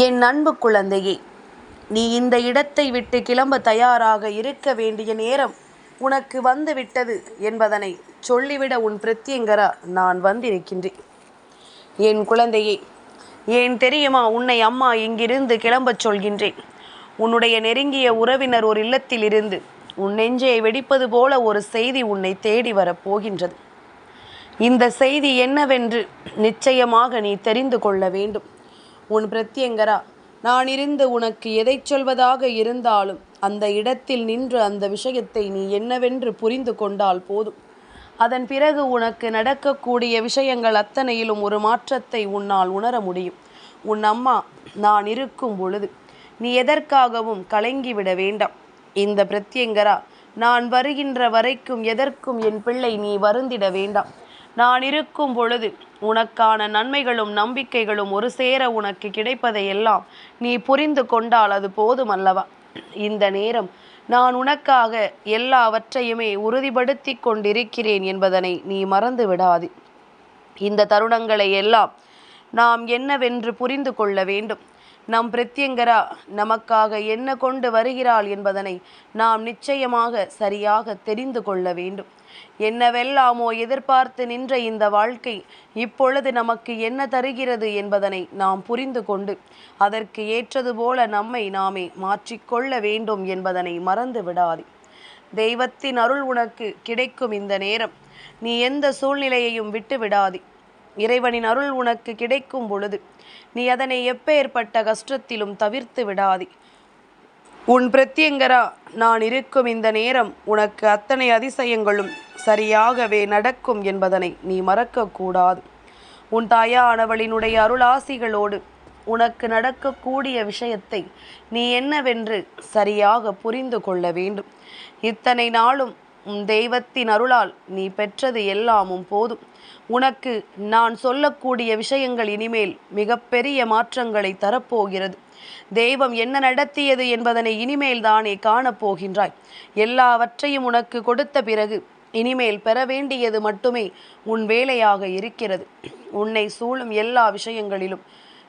என் அன்பு குழந்தையே நீ இந்த இடத்தை விட்டு கிளம்ப தயாராக இருக்க வேண்டிய நேரம் உனக்கு வந்து விட்டது என்பதனை சொல்லிவிட உன் பிரத்யங்கரா நான் வந்திருக்கின்றேன். என் குழந்தையே ஏன் தெரியுமா உன்னை அம்மா இங்கிருந்து கிளம்பச் சொல்கின்றேன். உன்னுடைய நெருங்கிய உறவினர் ஒரு இல்லத்தில் இருந்து உன் நெஞ்சை வெடிப்பது போல ஒரு செய்தி உன்னை தேடி வரப் போகின்றது. இந்த செய்தி என்னவென்று நிச்சயமாக நீ தெரிந்து கொள்ள வேண்டும். உன் பிரத்யங்கரா. நான் இருந்து உனக்கு எதை சொல்வதாக இருந்தாலும் அந்த இடத்தில் நின்று அந்த விஷயத்தை நீ என்னவென்று புரிந்து கொண்டால் போதும். அதன் பிறகு உனக்கு நடக்கக்கூடிய விஷயங்கள் அத்தனையிலும் ஒரு மாற்றத்தை உன்னால் உணர முடியும். உன் அம்மா நான் இருக்கும் பொழுது நீ எதற்காகவும் கலங்கிவிட வேண்டாம். இந்த பிரத்யங்கரா நான் வருகின்ற வரைக்கும் எதற்கும் என் பிள்ளை நீ வருந்திட வேண்டாம். நான் இருக்கும் பொழுது உனக்கான நன்மைகளும் நம்பிக்கைகளும் ஒரு சேர உனக்கு கிடைப்பதையெல்லாம் நீ புரிந்து கொண்டால் அது போதும் அல்லவா இந்த நேரம் நான் உனக்காக எல்லாவற்றையுமே உறுதிப்படுத்தி கொண்டிருக்கிறேன் என்பதனை நீ மறந்து விடாது. இந்த தருணங்களை எல்லாம் நாம் என்னவென்று புரிந்து கொள்ள வேண்டும். நம் பிரத்யங்கரா நமக்காக என்ன கொண்டு வருகிறாள் என்பதனை நாம் நிச்சயமாக சரியாக தெரிந்து கொள்ள வேண்டும். என்னவெல்லாமோ எதிர்பார்த்து நின்ற இந்த வாழ்க்கை இப்பொழுது நமக்கு என்ன தருகிறது என்பதனை நாம் புரிந்து கொண்டு அதற்கு ஏற்றது போல நம்மை நாமே மாற்றிக்கொள்ள வேண்டும் என்பதனை மறந்து விடாதே. தெய்வத்தின் அருள் உனக்கு கிடைக்கும் இந்த நேரம். நீ எந்த சூழ்நிலையையும் விட்டு விடாதே. இறைவனின் அருள் உனக்கு கிடைக்கும் பொழுது நீ அதனை எப்பேற்பட்ட கஷ்டத்திலும் தவிர்த்து விடாதே. உன் பிரத்யங்கரா நான் இருக்கும் இந்த நேரம் உனக்கு அத்தனை அதிசயங்களும் சரியாகவே நடக்கும் என்பதனை நீ மறக்கக்கூடாது. உன் தாயானவளினுடைய அருளாசிகளோடு உனக்கு நடக்கக்கூடிய விஷயத்தை நீ என்னவென்று சரியாக புரிந்து கொள்ள வேண்டும். இத்தனை நாளும் உன் தெய்வத்தின் அருளால் நீ பெற்றது எல்லாமும் போதும். உனக்கு நான் சொல்லக்கூடிய விஷயங்கள் இனிமேல் மிகப்பெரிய மாற்றங்களை தரப்போகிறது. தெய்வம் என்ன நடத்தியது என்பதனை இனிமேல் தானே காணப்போகின்றாய். எல்லாவற்றையும் உனக்கு கொடுத்த பிறகு இனிமேல் பெற வேண்டியது மட்டுமே உன் வேலையாக இருக்கிறது. உன்னை சூழும் எல்லா விஷயங்களிலும்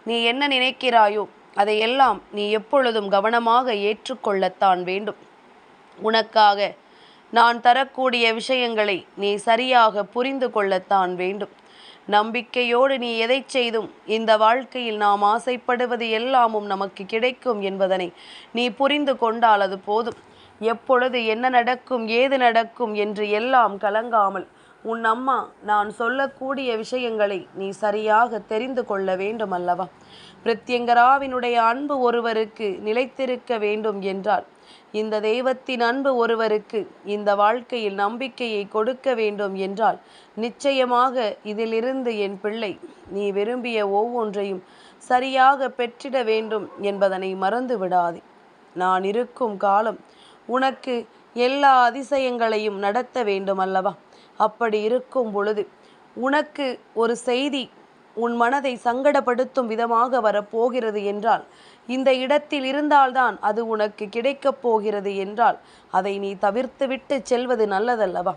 நீ என்ன நினைக்கிறாயோ அதையெல்லாம் நீ எப்பொழுதும் கவனமாக ஏற்றுக்கொள்ளத்தான் வேண்டும். உனக்காக நான் தரக்கூடிய விஷயங்களை நீ சரியாக புரிந்து கொள்ளத்தான் வேண்டும். நம்பிக்கையோடு நீ எதை செய்தும் இந்த வாழ்க்கையில் நாம் ஆசைப்படுவது எல்லாமும் நமக்கு கிடைக்கும் என்பதனை நீ புரிந்து கொண்டால் அது போதும். எப்பொழுது என்ன நடக்கும் ஏது நடக்கும் என்று எல்லாம் கலங்காமல் உன் அம்மா நான் சொல்லக்கூடிய விஷயங்களை நீ சரியாக தெரிந்து கொள்ள வேண்டும் அல்லவா? பிரத்யங்கராவினுடைய அன்பு ஒருவருக்கு நிலைத்திருக்க வேண்டும் என்றால் இந்த தெய்வத்தின் அன்பு ஒருவருக்கு இந்த வாழ்க்கையில் நம்பிக்கையை கொடுக்க வேண்டும் என்றால் நிச்சயமாக இதிலிருந்து என் பிள்ளை நீ விரும்பிய ஒவ்வொன்றையும் சரியாக பெற்றிட வேண்டும் என்பதனை மறந்து விடாதே நான் இருக்கும் காலம் உனக்கு எல்லா அதிசயங்களையும் நடத்த வேண்டும் அல்லவா அப்படி இருக்கும் பொழுது உனக்கு ஒரு செய்தி உன் மனதை சங்கடப்படுத்தும் விதமாக வரப்போகிறது என்றால் இந்த இடத்தில் இருந்தால்தான் அது உனக்கு கிடைக்கப் போகிறது என்றால் அதை நீ தவிர்த்துவிட்டு செல்வது நல்லதல்லவா?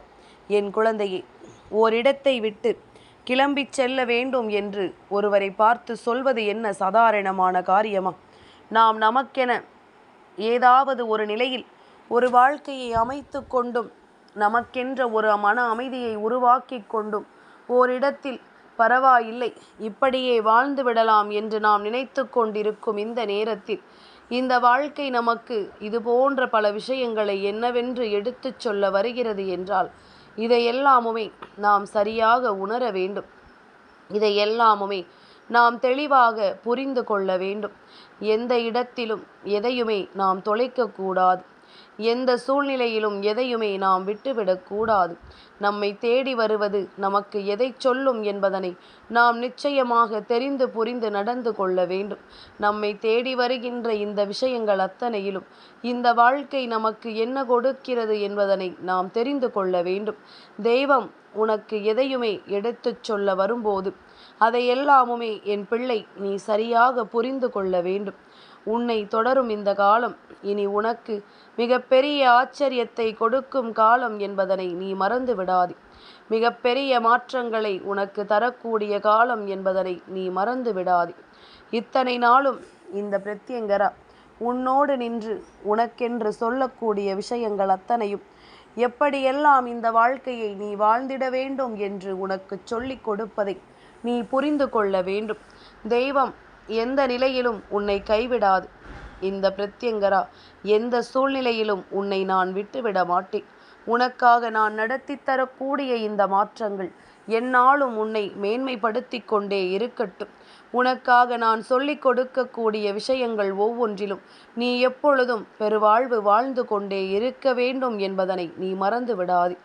என் குழந்தையே ஓரிடத்தை விட்டு கிளம்பிச் செல்ல வேண்டும் என்று ஒருவரை பார்த்து சொல்வது என்ன சாதாரணமான காரியமா? நாம் நமக்கென ஏதாவது ஒரு நிலையில் ஒரு வாழ்க்கையை அமைத்து கொண்டும் நமக்கென்ற ஒரு மன அமைதியை உருவாக்கி கொண்டும் ஓரிடத்தில் பரவாயில்லை. இப்படியே வாழ்ந்து விடலாம் என்று நாம் நினைத்து கொண்டிருக்கும் இந்த நேரத்தில் இந்த வாழ்க்கை நமக்கு இது போன்ற பல விஷயங்களை என்னவென்று எடுத்துச் சொல்ல வருகிறது என்றால் இதையெல்லாமுமே நாம் சரியாக உணர வேண்டும். இதையெல்லாமுமே நாம் தெளிவாக புரிந்து கொள்ள வேண்டும். எந்த இடத்திலும் எதையுமே நாம் தொலைக்கக்கூடாது. எந்த சூழ்நிலையிலும் எதையுமே நாம் விட்டுவிடக்கூடாது நம்மை தேடி வருவது நமக்கு எதை சொல்லும் என்பதனை நாம் நிச்சயமாக தெரிந்து புரிந்து நடந்து கொள்ள வேண்டும். நம்மை தேடி வருகின்ற இந்த விஷயங்கள் அத்தனையிலும் இந்த வாழ்க்கை நமக்கு என்ன கொடுக்கிறது என்பதனை நாம் தெரிந்து கொள்ள வேண்டும். தெய்வம் உனக்கு எதையுமே எடுத்துச் சொல்ல வரும்போது அதையெல்லாமுமே என் பிள்ளை நீ சரியாக புரிந்து கொள்ள வேண்டும். உன்னை தொடரும் இந்த காலம் இனி உனக்கு மிகப்பெரிய ஆச்சரியத்தை கொடுக்கும் காலம் என்பதனை நீ மறந்து விடாதே. மிகப்பெரிய மாற்றங்களை உனக்கு தரக்கூடிய காலம் என்பதனை நீ மறந்து விடாதே. இத்தனை நாளும் இந்த பிரத்யங்கரா உன்னோடு நின்று உனக்கென்று சொல்லக்கூடிய விஷயங்கள் அத்தனையும் எப்படியெல்லாம் இந்த வாழ்க்கையை நீ வாழ்ந்திட வேண்டும் என்று உனக்கு சொல்லிக் கொடுப்பதை நீ புரிந்து கொள்ள வேண்டும். தெய்வம் எந்த நிலையிலும் உன்னை கைவிடாது. இந்த பிரத்யங்கரா எந்த சூழ்நிலையிலும் உன்னை நான் விட்டுவிட மாட்டேன். உனக்காக நான் நடத்தி தரக்கூடிய இந்த மாற்றங்கள் என்னாலும் உன்னை மேன்மைப்படுத்தி கொண்டே இருக்கட்டும். உனக்காக நான் சொல்லிக் கொடுக்கக்கூடிய விஷயங்கள் ஒவ்வொன்றிலும் நீ எப்பொழுதும் பெருவாழ்வு வாழ்ந்து கொண்டே இருக்க வேண்டும் என்பதனை நீ மறந்து விடாதே.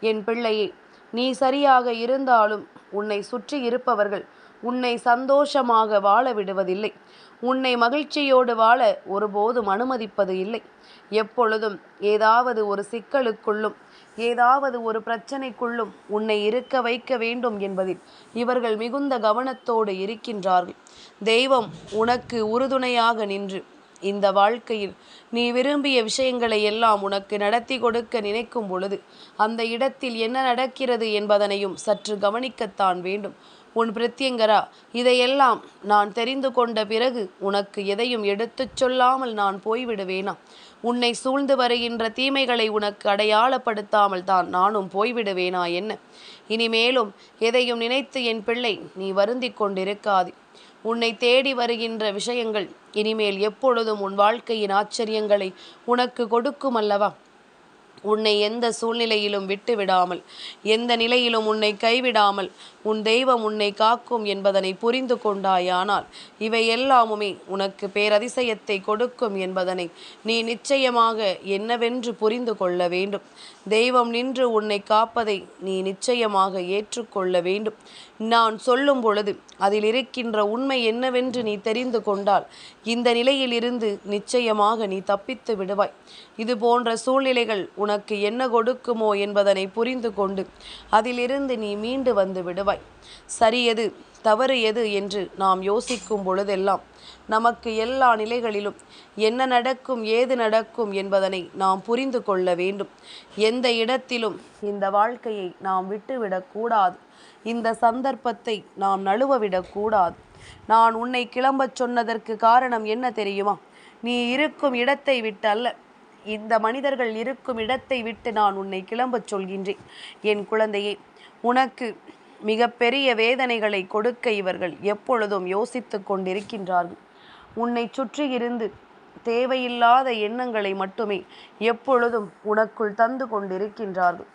என் பிள்ளையே நீ சரியாக இருந்தாலும் உன்னை சுற்றி இருப்பவர்கள் உன்னை சந்தோஷமாக வாழ விடுவதில்லை. உன்னை மகிழ்ச்சியோடு வாழ ஒருபோதும் அனுமதிப்பது இல்லை. எப்பொழுதும் ஏதாவது ஒரு சிக்கலுக்குள்ளும் ஏதாவது ஒரு பிரச்சனைக்குள்ளும் உன்னை இருக்க வைக்க வேண்டும் என்பதில் இவர்கள் மிகுந்த கவனத்தோடு இருக்கின்றார்கள். தெய்வம் உனக்கு உறுதுணையாக நின்று இந்த வாழ்க்கையில் நீ விரும்பிய விஷயங்களை எல்லாம் உனக்கு நடத்தி கொடுக்க நினைக்கும் பொழுது அந்த இடத்தில் என்ன நடக்கிறது என்பதனையும் சற்று கவனிக்கத்தான் வேண்டும். உன் பிரத்யங்கரா இதையெல்லாம் நான் தெரிந்து கொண்ட பிறகு உனக்கு எதையும் எடுத்துச் சொல்லாமல் நான் போய்விடுவேனா? உன்னை சூழ்ந்து வருகின்ற தீமைகளை உனக்கு அடையாளப்படுத்தாமல் தான் நானும் போய்விடுவேனா என்ன? இனிமேலும் எதையும் நினைத்து என் பிள்ளை நீ வருந்திக் கொண்டிருக்காது. உன்னை தேடி வருகின்ற விஷயங்கள் இனிமேல் எப்பொழுதும் உன் வாழ்க்கையின் ஆச்சரியங்களை உனக்கு கொடுக்கும் அல்லவா உன்னை எந்த சூழ்நிலையிலும் விட்டு விடாமல் எந்த நிலையிலும் உன்னை கைவிடாமல் உன் தெய்வம் உன்னை காக்கும் என்பதனை புரிந்து கொண்டாயானால் இவை எல்லாமுமே உனக்கு பேரதிசயத்தை கொடுக்கும் என்பதனை நீ நிச்சயமாக என்னவென்று புரிந்து கொள்ள வேண்டும். தெய்வம் நின்று உன்னை காப்பதை நீ நிச்சயமாக ஏற்றுக்கொள்ள வேண்டும். நான் சொல்லும் பொழுது அதில் இருக்கின்ற உண்மை என்னவென்று நீ தெரிந்து கொண்டால் இந்த நிலையில் இருந்து நிச்சயமாக நீ தப்பித்து விடுவாய். இது போன்ற சூழ்நிலைகள் உனக்கு என்ன கொடுக்குமோ என்பதனை புரிந்து கொண்டு அதிலிருந்து நீ மீண்டு வந்து விடுவாய். சரி எது? தவறு எது? என்று நாம் யோசிக்கும் பொழுதெல்லாம் நமக்கு எல்லா நிலைகளிலும் என்ன நடக்கும் ஏது நடக்கும் என்பதனை நாம் புரிந்து கொள்ள வேண்டும். எந்த இடத்திலும் இந்த வாழ்க்கையை நாம் விட்டுவிடக்கூடாது இந்த சந்தர்ப்பத்தை நாம் நழுவவிடக்கூடாது நான் உன்னை கிளம்பச் சொன்னதற்கு காரணம் என்ன தெரியுமா? நீ இருக்கும் இடத்தை விட்டல்ல. இந்த மனிதர்கள் இருக்கும் இடத்தை விட்டு நான் உன்னை கிளம்பச் சொல்கின்றேன். என் குழந்தையே உனக்கு மிகப்பெரிய வேதனைகளை கொடுக்க இவர்கள் எப்பொழுதும் யோசித்து கொண்டிருக்கின்றார்கள். உன்னை சுற்றி இருந்து தேவையில்லாத எண்ணங்களை மட்டுமே எப்பொழுதும் உனக்குள் தந்து கொண்டிருக்கின்றார்கள்.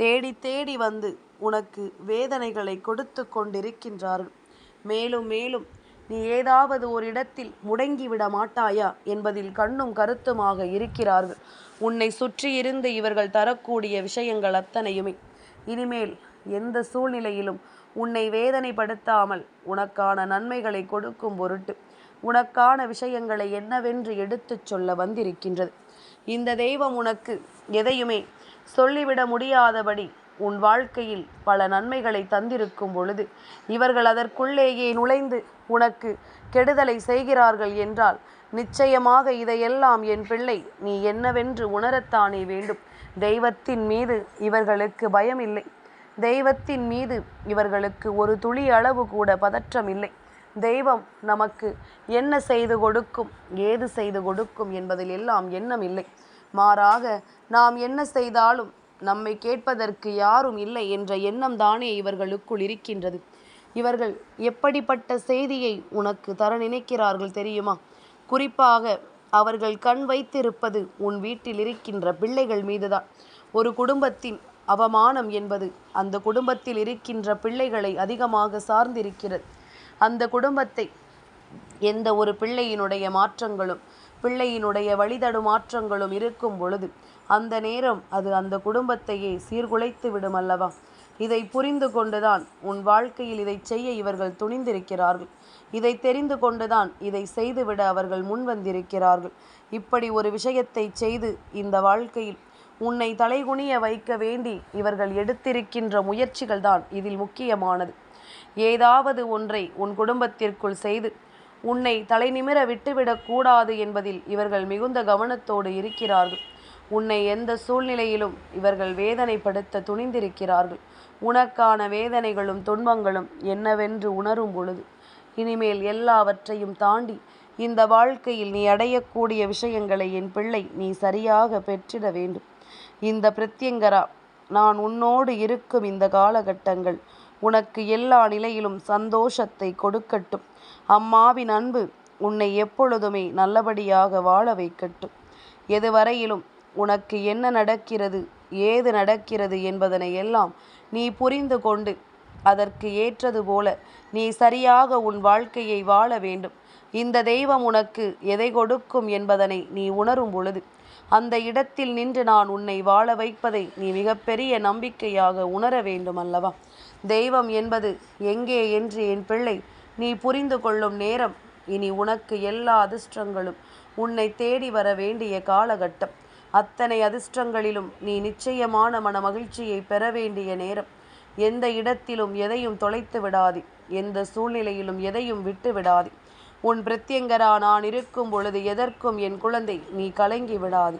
தேடி தேடி வந்து உனக்கு வேதனைகளை கொடுத்து கொண்டிருக்கின்றார்கள். மேலும் மேலும் நீ ஏதாவது ஒரு இடத்தில் முடங்கிவிட மாட்டாயா? என்பதில் கண்ணும் கருத்துமாக இருக்கிறார்கள். உன்னை சுற்றியிருந்து இவர்கள் தரக்கூடிய விஷயங்கள் அத்தனையுமே. இனிமேல் எந்த சூழ்நிலையிலும் உன்னை வேதனைப்படுத்தாமல் உனக்கான நன்மைகளை கொடுக்கும் பொருட்டு உனக்கான விஷயங்களை என்னவென்று எடுத்துச் சொல்ல வந்திருக்கின்றது. இந்த தெய்வம் உனக்கு எதையுமே சொல்லிவிட முடியாதபடி உன் வாழ்க்கையில் பல நன்மைகளை தந்திருக்கும் பொழுது இவர்கள் அதற்குள்ளேயே நுழைந்து உனக்கு கெடுதலை செய்கிறார்கள் என்றால் நிச்சயமாக இதையெல்லாம் என் பிள்ளை நீ என்னவென்று உணரத்தானே வேண்டும். தெய்வத்தின் மீது இவர்களுக்கு பயமில்லை. தெய்வத்தின் மீது இவர்களுக்கு ஒரு துளி அளவு கூட பதற்றம் இல்லை தெய்வம் நமக்கு என்ன செய்து கொடுக்கும் ஏது செய்து கொடுக்கும் என்பதில் எல்லாம் எண்ணம் இல்லை மாறாக நாம் என்ன செய்தாலும் நம்மை கேட்பதற்கு யாரும் இல்லை என்ற எண்ணம் தானே இவர்களுக்குள் இருக்கின்றது. இவர்கள் எப்படிப்பட்ட செய்தியை உனக்கு தர நினைக்கிறார்கள் தெரியுமா? குறிப்பாக அவர்கள் கண் வைத்திருப்பது உன் வீட்டில் இருக்கின்ற பிள்ளைகள் மீதுதான். ஒரு குடும்பத்தின் அவமானம் என்பது அந்த குடும்பத்தில் இருக்கின்ற பிள்ளைகளை அதிகமாக சார்ந்திருக்கிறது. அந்த குடும்பத்தை எந்த ஒரு பிள்ளையினுடைய மாற்றங்களும் பிள்ளையினுடைய வழிதடு மாற்றங்களும் இருக்கும் பொழுது அந்த நேரம் அது அந்த குடும்பத்தையே சீர்குலைத்து விடும் அல்லவா இதை புரிந்து கொண்டுதான் உன் வாழ்க்கையில் இதை செய்ய இவர்கள் துணிந்திருக்கிறார்கள். இதை தெரிந்து கொண்டுதான் இதை செய்துவிட அவர்கள் முன் வந்திருக்கிறார்கள் இப்படி ஒரு விஷயத்தை செய்து இந்த வாழ்க்கையில் உன்னை தலைகுனிய வைக்க வேண்டி இவர்கள் எடுத்திருக்கின்ற முயற்சிகள் தான் இதில் முக்கியமானது. ஏதாவது ஒன்றை உன் குடும்பத்திற்குள் செய்து உன்னை தலைநிமிர விட்டுவிடக்கூடாது என்பதில் இவர்கள் மிகுந்த கவனத்தோடு இருக்கிறார்கள். உன்னை எந்த சூழ்நிலையிலும் இவர்கள் வேதனைப்படுத்த துணிந்திருக்கிறார்கள். உனக்கான வேதனைகளும் துன்பங்களும் என்னவென்று உணரும் பொழுது இனிமேல் எல்லாவற்றையும் தாண்டி இந்த வாழ்க்கையில் நீ அடையக்கூடிய விஷயங்களை என் பிள்ளை நீ சரியாக பெற்றிட வேண்டும். இந்த பிரத்யங்கரா நான் உன்னோடு இருக்கும் இந்த காலகட்டங்கள் உனக்கு எல்லா நிலையிலும் சந்தோஷத்தை கொடுக்கட்டும். அம்மாவின் அன்பு உன்னை எப்பொழுதுமே நல்லபடியாக வாழ வைக்கட்டும். எதுவரையிலும் உனக்கு என்ன நடக்கிறது? ஏது நடக்கிறது என்பதனை எல்லாம் நீ புரிந்து கொண்டு அதற்கு ஏற்றது போல நீ சரியாக உன் வாழ்க்கையை வாழ வேண்டும். இந்த தெய்வம் உனக்கு எதை கொடுக்கும் என்பதனை நீ உணரும் பொழுது அந்த இடத்தில் நின்று நான் உன்னை வாழ வைப்பதை நீ மிகப்பெரிய நம்பிக்கையாக உணர வேண்டும் அல்லவா தெய்வம் என்பது எங்கே என்று என் பிள்ளை நீ புரிந்து கொள்ளும் நேரம் இனி உனக்கு எல்லா அதிர்ஷ்டங்களும் உன்னை தேடி வர வேண்டிய காலகட்டம். அத்தனை அதிர்ஷ்டங்களிலும் நீ நிச்சயமான மன மகிழ்ச்சியை பெற வேண்டிய நேரம். எந்த இடத்திலும் எதையும் தொலைத்து விடாதே. எந்த சூழ்நிலையிலும் எதையும் விட்டு விடாதே. உன் பிரத்யங்கரா நான் இருக்கும் பொழுது எதற்கும் என் குழந்தை நீ கலங்கி விடாது.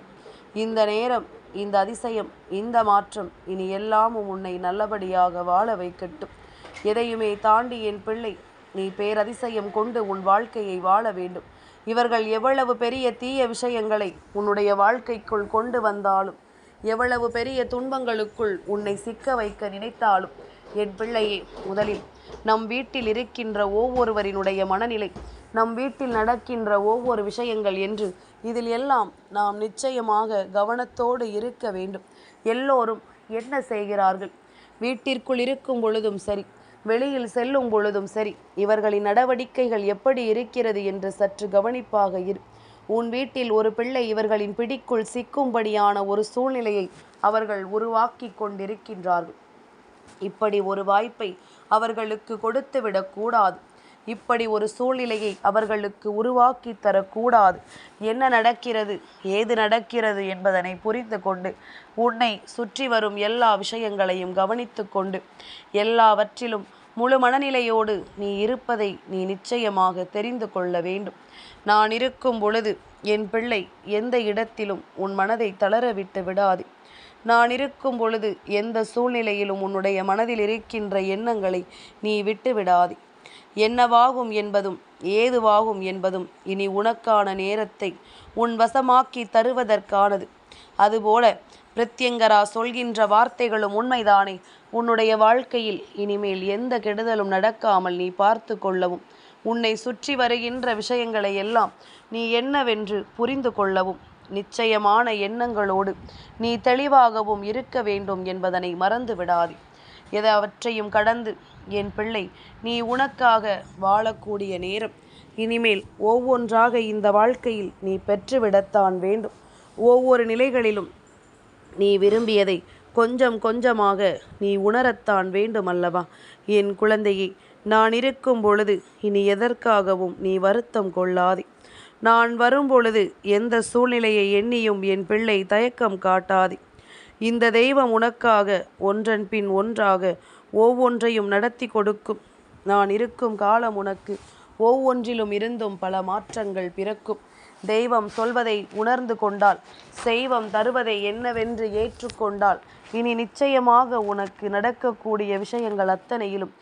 இந்த நேரம் இந்த அதிசயம் இந்த மாற்றம் இனி எல்லாமும் உன்னை நல்லபடியாக வாழ வைக்கட்டும். எதையுமே தாண்டி என் பிள்ளை நீ பேரதிசயம் கொண்டு உன் வாழ்க்கையை வாழ வேண்டும். இவர்கள் எவ்வளவு பெரிய தீய விஷயங்களை உன்னுடைய வாழ்க்கைக்குள் கொண்டு வந்தாலும் எவ்வளவு பெரிய துன்பங்களுக்குள் உன்னை சிக்க வைக்க நினைத்தாலும் என் பிள்ளையே முதலில் நம் வீட்டில் இருக்கின்ற ஒவ்வொருவரினுடைய மனநிலை நம் வீட்டில் நடக்கின்ற ஒவ்வொரு விஷயங்கள் என்று இதில் எல்லாம் நாம் நிச்சயமாக கவனத்தோடு இருக்க வேண்டும். எல்லோரும் என்ன செய்கிறார்கள்? வீட்டிற்குள் இருக்கும் பொழுதும் சரி வெளியில் செல்லும் பொழுதும் சரி இவர்களின் நடவடிக்கைகள் எப்படி இருக்கிறது என்று சற்று கவனிப்பாக இரு. உன் வீட்டில் ஒரு பிள்ளை இவர்களின் பிடிக்குள் சிக்கும்படியான ஒரு சூழ்நிலையை அவர்கள் உருவாக்கி கொண்டிருக்கின்றார்கள். இப்படி ஒரு வாய்ப்பை அவர்களுக்கு கொடுத்துவிடக் கூடாது. இப்படி ஒரு சூழ்நிலையை அவர்களுக்கு உருவாக்கி தரக்கூடாது. என்ன நடக்கிறது? ஏது நடக்கிறது என்பதனை புரிந்து கொண்டு உன்னை சுற்றி வரும் எல்லா விஷயங்களையும் கவனித்து கொண்டு எல்லாவற்றிலும் முழு மனநிலையோடு நீ இருப்பதை நீ நிச்சயமாக தெரிந்து கொள்ள வேண்டும். நான் இருக்கும் பொழுது என் பிள்ளை எந்த இடத்திலும் உன் மனதை தளர விட்டு விடாது. நான் இருக்கும் பொழுது எந்த சூழ்நிலையிலும் உன்னுடைய மனதில் இருக்கின்ற எண்ணங்களை நீ விட்டு விடாதே. என்னவாகும் என்பதும் ஏதுவாகும் என்பதும் இனி உனக்கான நேரத்தை உன் வசமாக்கி தருவதற்கானது. அதுபோல பிரத்யங்கரா சொல்கின்ற வார்த்தைகளும் உண்மைதானே. உன்னுடைய வாழ்க்கையில் இனிமேல் எந்த கெடுதலும் நடக்காமல் நீ பார்த்து கொள்ளவும் உன்னை சுற்றி வருகின்ற விஷயங்களை எல்லாம் நீ என்னவென்று புரிந்து கொள்ளவும் நிச்சயமான எண்ணங்களோடு நீ தெளிவாகவும் இருக்க வேண்டும் என்பதனை மறந்து விடாதே எதவற்றையும் கடந்து என் பிள்ளை நீ உனக்காக வாழக்கூடிய நேரம். இனிமேல் ஒவ்வொன்றாக இந்த வாழ்க்கையில் நீ பெற்றுவிடத்தான் வேண்டும். ஒவ்வொரு நிலைகளிலும் நீ விரும்பியதை கொஞ்சம் கொஞ்சமாக நீ உணரத்தான் வேண்டும் அல்லவா என் குழந்தையை நான் இருக்கும் பொழுது இனி எதற்காகவும் நீ வருத்தம் கொள்ளாதே. நான் வரும்பொழுது எந்த சூழ்நிலையை எண்ணியும் என் பிள்ளை தயக்கம் காட்டாதே. இந்த தெய்வம் உனக்காக ஒன்றன் பின் ஒன்றாக ஒவ்வொன்றையும் நடத்தி கொடுக்கும். நான் இருக்கும் காலம் உனக்கு ஒவ்வொன்றிலும் இருந்தும் பல மாற்றங்கள் பிறக்கும். தெய்வம் சொல்வதை உணர்ந்து கொண்டால் செய்வம் தருவதை என்னவென்று ஏற்றுக்கொண்டால் இனி நிச்சயமாக உனக்கு நடக்கக்கூடிய விஷயங்கள் அத்தனையிலும்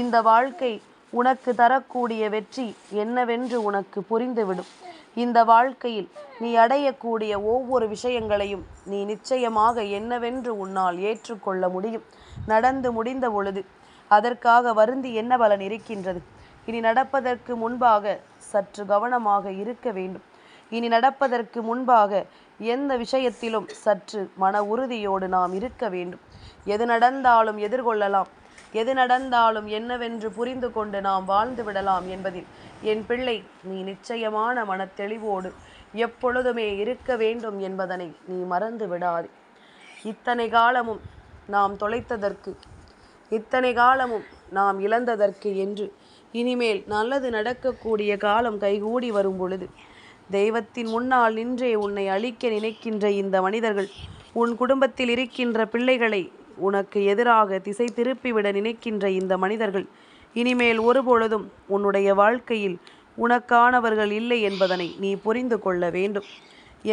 இந்த வாழ்க்கை உனக்கு தரக்கூடிய வெற்றி என்னவென்று உனக்கு புரிந்துவிடும். இந்த வாழ்க்கையில் நீ அடையக்கூடிய ஒவ்வொரு விஷயங்களையும் நீ நிச்சயமாக என்னவென்று உன்னால் ஏற்றுக்கொள்ள முடியும். நடந்து முடிந்த பொழுது அதற்காக வருந்தி என்ன பலன் இருக்கின்றது? இனி நடப்பதற்கு முன்பாக சற்று கவனமாக இருக்க வேண்டும். இனி நடப்பதற்கு முன்பாக எந்த விஷயத்திலும் சற்று மன உறுதியோடு நாம் இருக்க வேண்டும். எது நடந்தாலும் எதிர்கொள்ளலாம். எது நடந்தாலும் என்னவென்று புரிந்து கொண்டு நாம் வாழ்ந்து விடலாம் என்பதில் என் பிள்ளை நீ நிச்சயமான மனத்தெளிவோடு எப்பொழுதுமே இருக்க வேண்டும் என்பதனை நீ மறந்து விடாது. இத்தனை காலமும் நாம் தொலைத்ததற்கு இத்தனை காலமும் நாம் இழந்ததற்கு என்று இனிமேல் நல்லது நடக்கக்கூடிய காலம் கைகூடி வரும் பொழுது தெய்வத்தின் முன்னால் நின்றே உன்னை அழிக்க நினைக்கின்ற இந்த மனிதர்கள் உன் குடும்பத்தில் இருக்கின்ற பிள்ளைகளை உனக்கு எதிராக திசை திருப்பிவிட நினைக்கின்ற இந்த மனிதர்கள் இனிமேல் ஒருபொழுதும் உன்னுடைய வாழ்க்கையில் உனக்கானவர்கள் இல்லை என்பதனை நீ புரிந்து கொள்ள வேண்டும்.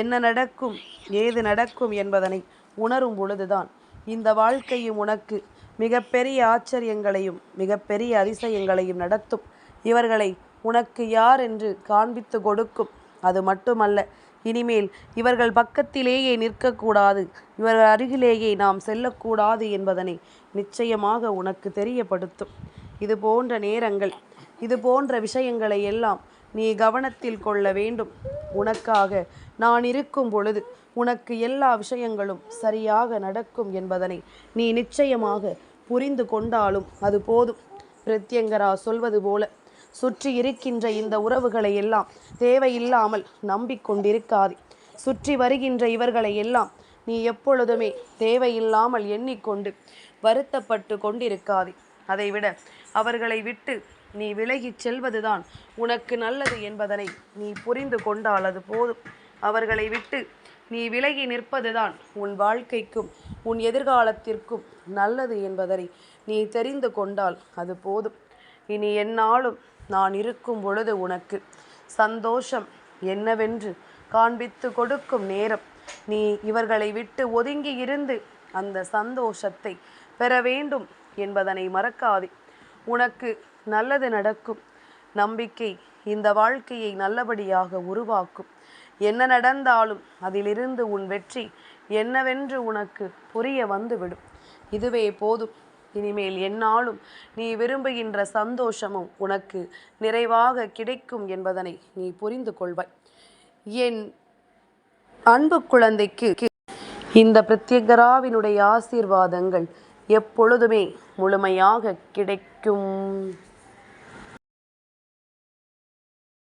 என்ன நடக்கும் ஏது நடக்கும் என்பதனை உணரும் பொழுதுதான் இந்த வாழ்க்கையும் உனக்கு மிகப்பெரிய ஆச்சரியங்களையும் மிகப்பெரிய அதிசயங்களையும் நடத்தும். இவர்களை உனக்கு யார் என்று காண்பித்து கொடுக்கும். அது மட்டுமல்ல இனிமேல் இவர்கள் பக்கத்திலேயே நிற்கக்கூடாது. இவர்கள் அருகிலேயே நாம் செல்லக்கூடாது என்பதனை நிச்சயமாக உனக்கு தெரியப்படுத்தும். இது போன்ற நேரங்கள் இது போன்ற விஷயங்களை எல்லாம் நீ கவனத்தில் கொள்ள வேண்டும். உனக்காக நான் இருக்கும் பொழுது உனக்கு எல்லா விஷயங்களும் சரியாக நடக்கும் என்பதனை நீ நிச்சயமாக புரிந்து கொண்டாலும் அது போதும். பிரத்யங்கரா சொல்வது போல சுற்றி இருக்கின்ற இந்த உறவுகளை எல்லாம் தேவையில்லாமல் நம்பிக்கொண்டிருக்காதே. சுற்றி வருகின்ற இவர்களை எல்லாம் நீ எப்பொழுதுமே தேவையில்லாமல் எண்ணிக்கொண்டு வருத்தப்பட்டு கொண்டிருக்காதே. அதைவிட அவர்களை விட்டு நீ விலகிச் செல்வதுதான் உனக்கு நல்லது என்பதனை நீ புரிந்து கொண்டால் அது போதும். அவர்களை விட்டு நீ விலகி நிற்பதுதான் உன் வாழ்க்கைக்கும் உன் எதிர்காலத்திற்கும் நல்லது என்பதனை நீ தெரிந்து கொண்டால் அது போதும். இனி என்னாலும் நான் இருக்கும் பொழுது உனக்கு. சந்தோஷம் என்னவென்று காண்பித்து கொடுக்கும் நேரம். நீ இவர்களை விட்டு ஒதுங்கி இருந்து அந்த சந்தோஷத்தை பெற வேண்டும் என்பதனை மறக்காதே. உனக்கு நல்லது நடக்கும். நம்பிக்கை இந்த வாழ்க்கையை நல்லபடியாக உருவாக்கும். என்ன நடந்தாலும் அதிலிருந்து உன் வெற்றி என்னவென்று உனக்கு புரிய வந்துவிடும். இதுவே போதும். இனிமேல் என்னாலும் நீ விரும்புகின்ற சந்தோஷமும் உனக்கு நிறைவாக கிடைக்கும் என்பதனை நீ புரிந்து கொள்வாய். என் அன்பு குழந்தைக்கு இந்த பிரத்யேகராவினுடைய ஆசீர்வாதங்கள் எப்பொழுதுமே முழுமையாக கிடைக்கும்.